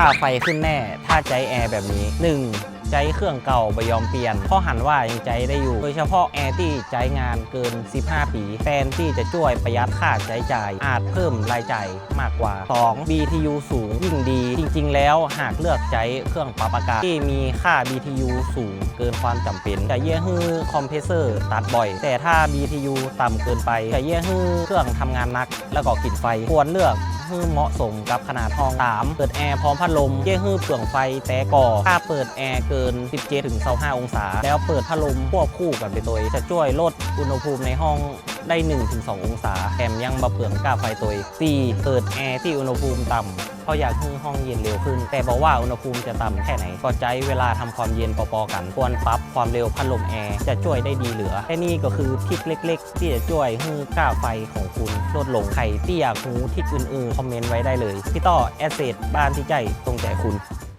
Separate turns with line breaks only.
ค่าไฟขึ้นแน่ ถ้าใจแอร์แบบนี้ 1. ใจเครื่องเก่าไม่ยอมเปลี่ยนเพราะหันว่ายังใจได้อยู่ โดยเฉพาะแอร์ที่ใจงานเกิน 15 ปีแฟนที่จะช่วยประหยัดค่าใช้จ่าย อาจเพิ่มรายจ่ายมากกว่า 2. BTU สูงยิ่งดี จริงๆ แล้วหากเลือกใช้เครื่องปรับอากาศที่มีค่า BTU สูงเกินความจำเป็น จะเย่ฮือคอมเพรสเซอร์ตัดบ่อย แต่ถ้า BTU ต่ำเกินไป จะเย่ฮือเครื่องทำงานหนัก แล้วก็กินไฟควรเลือก ฮือเหมาะสมกับขนาดห้อง3เปิดแอร์พร้อมพัดลมเย่ฮือเปลืองไฟแต่ก่อถ้าเปิดแอร์เกิน 17ถึง25 องศา แล้วเปิดพัดลมควบคู่กันไปตัวจะช่วยลดอุณหภูมิในห้อง ได้ 1-2 องศาแถมยังมาเปลืองก้าไฟตัวเอง 4. เปิดแอร์ที่อุณหภูมิต่ำเพราะอยากให้ห้องเย็นเร็วขึ้น แต่บอกว่าอุณหภูมิจะต่ำแค่ไหน ก็ใช้เวลาทำความเย็นปอๆกัน ควรปรับความเร็วพัดลมแอร์จะช่วยได้ดีเหลือและนี่ก็คือทริคเล็ก ๆ ที่จะช่วยให้ก้าไฟของคุณลดลงใครที่อยากรู้ทริคอื่นๆคอมเมนต์ไว้ได้เลยพี่ต่อแอสเซทบ้านที่ใจตรงใจคุณ